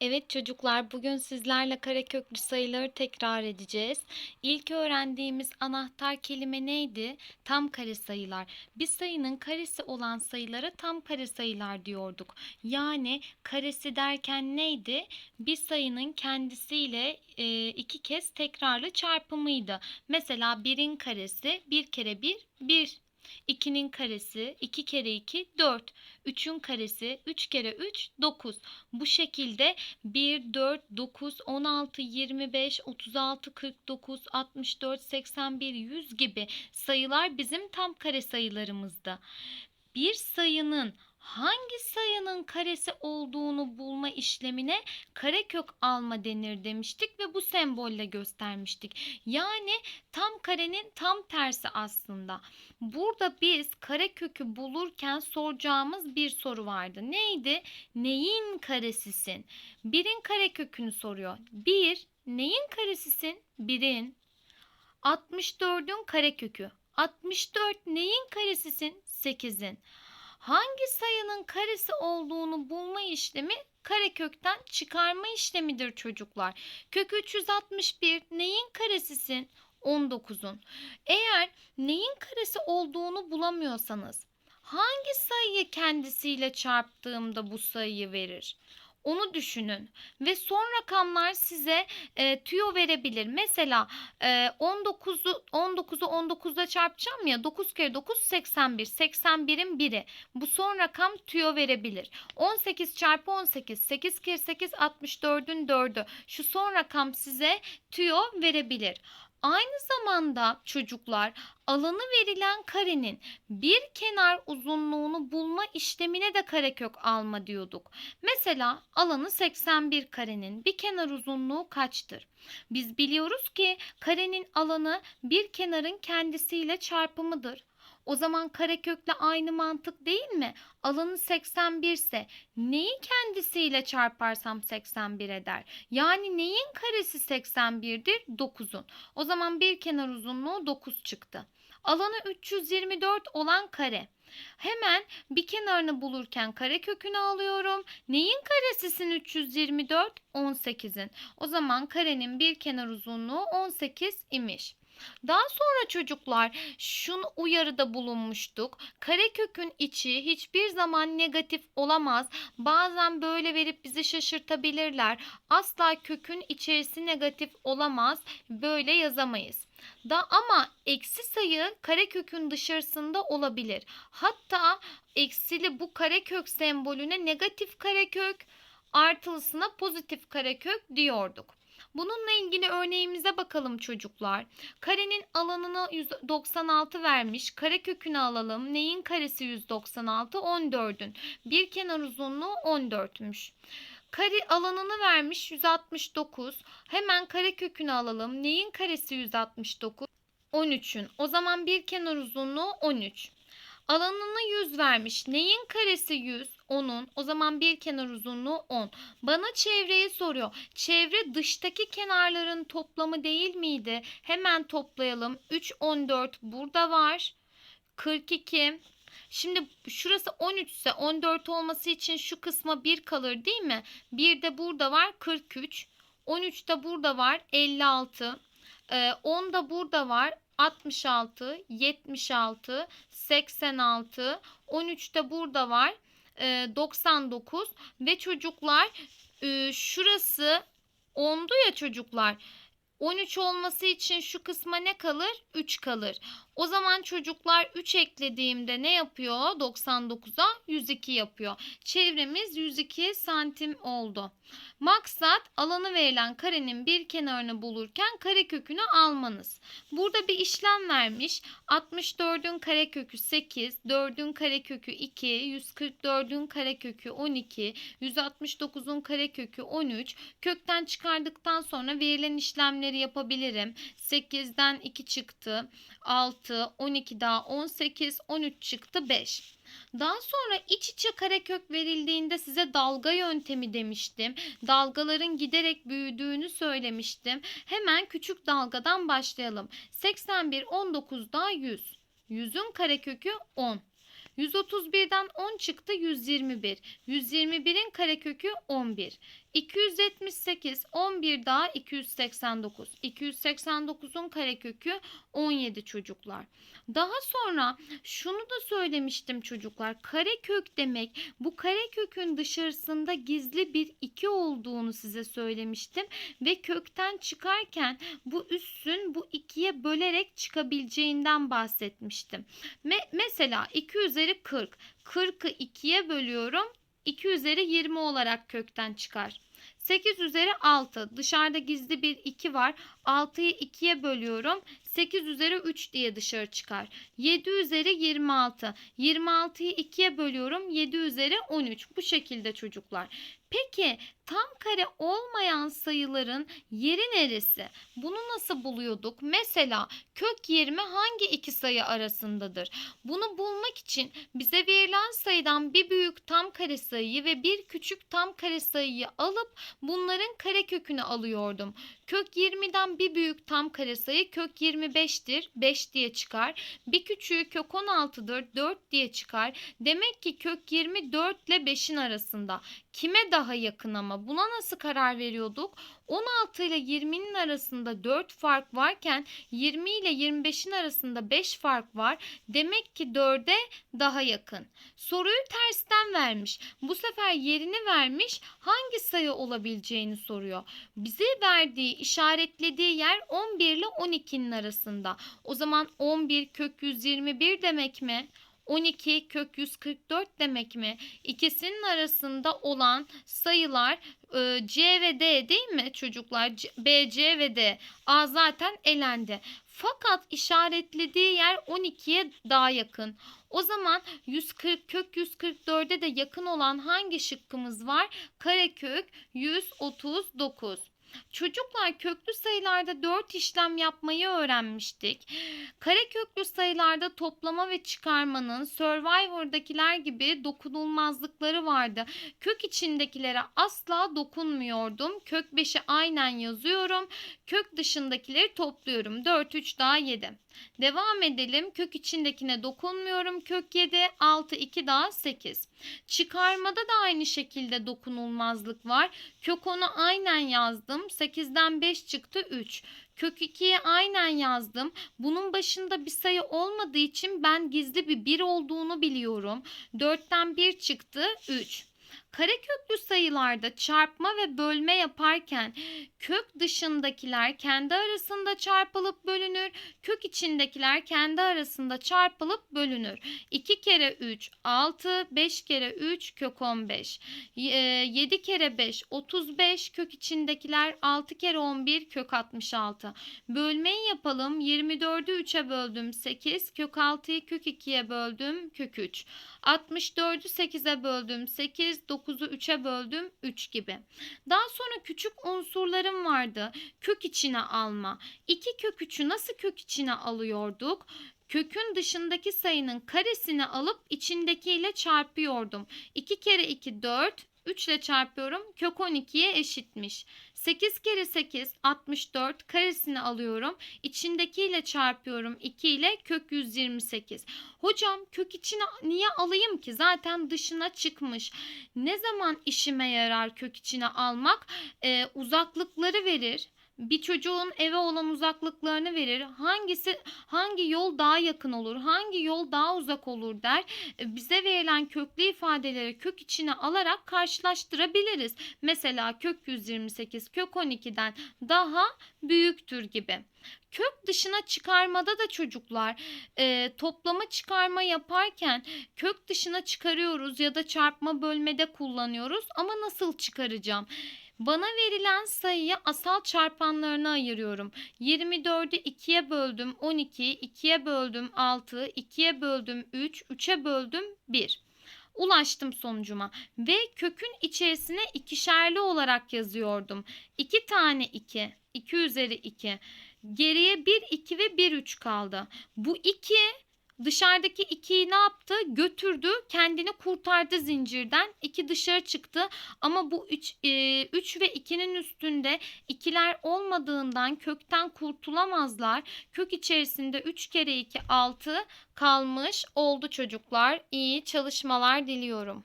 Evet çocuklar, bugün sizlerle kareköklü sayıları tekrar edeceğiz. İlk öğrendiğimiz anahtar kelime neydi? Tam kare sayılar. Bir sayının karesi olan sayılara tam kare sayılar diyorduk. Yani karesi derken neydi? Bir sayının kendisiyle e, iki kez tekrarlı çarpımıydı. Mesela birin karesi bir kere bir, bir. 2'nin karesi 2 kere 2 4. 3'ün karesi 3 kere 3 9. Bu şekilde 1, 4, 9, 16, 25, 36, 49, 64, 81, 100 gibi sayılar bizim tam kare sayılarımızdı. Bir sayının hangi sayının karesi olduğunu bulma işlemine karekök alma denir demiştik ve bu sembolle göstermiştik. Yani tam karenin tam tersi aslında. Burada biz karekökü bulurken soracağımız bir soru vardı. Neydi? Neyin karesisin? Birin karekökünü soruyor. Bir, neyin karesisin? Birin. 64'ün karekökü. 64 neyin karesisin? 8'in. Hangi sayının karesi olduğunu bulma işlemi karekökten çıkarma işlemidir çocuklar. Kök 361 neyin karesisin? 19'un. Eğer neyin karesi olduğunu bulamıyorsanız hangi sayıyı kendisiyle çarptığımda bu sayıyı verir? Onu düşünün ve son rakamlar size e, tüyo verebilir. Mesela e, 19'u 19'u 19'da çarpacağım ya 9 kere 9 81. 81'in biri. Bu son rakam tüyo verebilir. 18 çarpı 18 8 kere 8 64'ün 4'ü. Şu son rakam size tüyo verebilir. Aynı zamanda çocuklar alanı verilen karenin bir kenar uzunluğunu bulma işlemine de karekök alma diyorduk. Mesela alanı 81 karenin bir kenar uzunluğu kaçtır? Biz biliyoruz ki karenin alanı bir kenarın kendisiyle çarpımıdır. O zaman karekökle aynı mantık değil mi? Alanı 81 ise neyi kendisiyle çarparsam 81 eder? Yani neyin karesi 81'dir? 9'un. O zaman bir kenar uzunluğu 9 çıktı. Alanı 324 olan kare. Hemen bir kenarını bulurken kare kökünü alıyorum. Neyin karesisin 324? 18'in. O zaman karenin bir kenar uzunluğu 18 imiş. Daha sonra çocuklar şunu uyarıda bulunmuştuk. Karekökün içi hiçbir zaman negatif olamaz. Bazen böyle verip bizi şaşırtabilirler. Asla kökün içerisi negatif olamaz. Böyle yazamayız. Da ama eksi sayı karekökün dışarısında olabilir. Hatta eksili bu karekök sembolüne negatif karekök, artılısına pozitif karekök diyorduk. Bununla ilgili örneğimize bakalım çocuklar. Karenin alanını 196 vermiş. Kare kökünü alalım. Neyin karesi 196? 14'ün. Bir kenar uzunluğu 14'müş. Kare alanını vermiş 169. Hemen kare kökünü alalım. Neyin karesi 169? 13'ün. O zaman bir kenar uzunluğu 13. Alanını 100 vermiş. Neyin karesi 100? 10'un. O zaman bir kenar uzunluğu 10. Bana çevreyi soruyor. Çevre dıştaki kenarların toplamı değil miydi? Hemen toplayalım. 3, 14 burada var. 42. Şimdi şurası 13 ise 14 olması için şu kısma 1 kalır değil mi? 1 de burada var 43. 13 de burada var 56. 10 da burada var 66, 76, 86, 13 de burada var. 99 ve çocuklar şurası 10'du ya çocuklar. 13 olması için şu kısma ne kalır? 3 kalır. O zaman çocuklar 3 eklediğimde ne yapıyor? 99'a 102 yapıyor. Çevremiz 102 santim oldu. Maksat alanı verilen karenin bir kenarını bulurken kare kökünü almanız. Burada bir işlem vermiş. 64'ün karekökü 8, 4'ün karekökü 2, 144'ün karekökü 12, 169'un karekökü 13. Kökten çıkardıktan sonra verilen işlemleri yapabilirim. 8'den 2 çıktı. 6, 12 daha 18, 13 çıktı 5. Daha sonra iç içe karekök verildiğinde size dalga yöntemi demiştim. Dalgaların giderek büyüdüğünü söylemiştim. Hemen küçük dalgadan başlayalım. 81 19 daha 100. 100'ün karekökü 10. 131'den 10 çıktı 121. 121'in karekökü 11. 278, 11 daha 289. 289'un karekökü 17 çocuklar. Daha sonra şunu da söylemiştim çocuklar. Karekök demek bu karekökün dışarısında gizli bir 2 olduğunu size söylemiştim ve kökten çıkarken bu üssün bu 2'ye bölerek çıkabileceğinden bahsetmiştim. Me- mesela 2 üzeri 40. 40'ı 2'ye bölüyorum. 2 üzeri 20 olarak kökten çıkar. 8 üzeri 6. Dışarıda gizli bir 2 var. 6'yı 2'ye bölüyorum. 8 üzeri 3 diye dışarı çıkar. 7 üzeri 26. 26'yı 2'ye bölüyorum. 7 üzeri 13. Bu şekilde çocuklar. Peki tam kare olmayan sayıların yeri neresi? Bunu nasıl buluyorduk? Mesela kök 20 hangi iki sayı arasındadır? Bunu bulmak için bize verilen sayıdan bir büyük tam kare sayıyı ve bir küçük tam kare sayıyı alıp bunların karekökünü alıyordum. Kök 20'den bir büyük tam kare sayı kök 25'tir. 5 diye çıkar. Bir küçüğü kök 16'dır. 4 diye çıkar. Demek ki kök 20 4 ile 5'in arasında. Kime daha yakın ama? Buna nasıl karar veriyorduk? 16 ile 20'nin arasında 4 fark varken 20 ile 25'in arasında 5 fark var. Demek ki 4'e daha yakın. Soruyu tersten vermiş. Bu sefer yerini vermiş. Hangi sayı olabileceğini soruyor. Bize verdiği, işaretlediği yer 11 ile 12'nin arasında. O zaman 11 kök 121 demek mi? 12 kök 144 demek mi? İkisinin arasında olan sayılar e, C ve D değil mi çocuklar? B, C ve D. A zaten elendi. Fakat işaretlediği yer 12'ye daha yakın. O zaman 140 kök 144'e de yakın olan hangi şıkkımız var? Karekök 139. Çocuklar köklü sayılarda 4 işlem yapmayı öğrenmiştik. Kareköklü sayılarda toplama ve çıkarmanın Survivor'dakiler gibi dokunulmazlıkları vardı. Kök içindekilere asla dokunmuyordum. Kök 5'i aynen yazıyorum. Kök dışındakileri topluyorum. 4, 3 daha 7. Devam edelim. Kök içindekine dokunmuyorum. Kök 7, 6, 2 daha 8. Çıkarmada da aynı şekilde dokunulmazlık var. Kök 10'u aynen yazdım. 8'den 5 çıktı 3. Kök 2'yi aynen yazdım. Bunun başında bir sayı olmadığı için ben gizli bir 1 olduğunu biliyorum. 4'ten 1 çıktı 3. Kareköklü sayılarda çarpma ve bölme yaparken kök dışındakiler kendi arasında çarpılıp bölünür. Kök içindekiler kendi arasında çarpılıp bölünür. 2 kere 3 6, 5 kere 3 kök 15. 7 kere 5 35 kök içindekiler 6 kere 11 kök 66. Bölmeyi yapalım. 24'ü 3'e böldüm 8. Kök 6'yı kök 2'ye böldüm kök 3. 64'ü 8'e böldüm 8. 9'u 3'e böldüm 3 gibi. Daha sonra küçük unsurlarım vardı. Kök içine alma. 2 kök 3'ü nasıl kök içine alıyorduk? Kökün dışındaki sayının karesini alıp içindekiyle çarpıyordum. 2 kere 2 4, 3 ile çarpıyorum. Kök 12'ye eşitmiş. 8 kere 8 64 karesini alıyorum. İçindekiyle çarpıyorum 2 ile kök 128. Hocam kök içine niye alayım ki? Zaten dışına çıkmış. Ne zaman işime yarar kök içine almak? Ee, uzaklıkları verir. Bir çocuğun eve olan uzaklıklarını verir. Hangisi hangi yol daha yakın olur? Hangi yol daha uzak olur der. E, Bize verilen köklü ifadeleri kök içine alarak karşılaştırabiliriz. Mesela kök 128 kök 12'den daha büyüktür gibi. Kök dışına çıkarmada da çocuklar e, toplama çıkarma yaparken kök dışına çıkarıyoruz ya da çarpma bölmede kullanıyoruz ama nasıl çıkaracağım? Bana verilen sayıyı asal çarpanlarına ayırıyorum. 24'ü 2'ye böldüm 12, 2'ye böldüm 6, 2'ye böldüm 3, 3'e böldüm 1. Ulaştım sonucuma ve kökün içerisine ikişerli olarak yazıyordum. 2 tane 2, 2 üzeri 2. Geriye 1, 2 ve 1, 3 kaldı. Bu 2 dışarıdaki 2'yi ne yaptı? Götürdü, kendini kurtardı zincirden. 2 dışarı çıktı ama bu 3 3 ve 2'nin üstünde ikiler olmadığından kökten kurtulamazlar. Kök içerisinde 3 kere 2 6 kalmış oldu çocuklar. İyi çalışmalar diliyorum.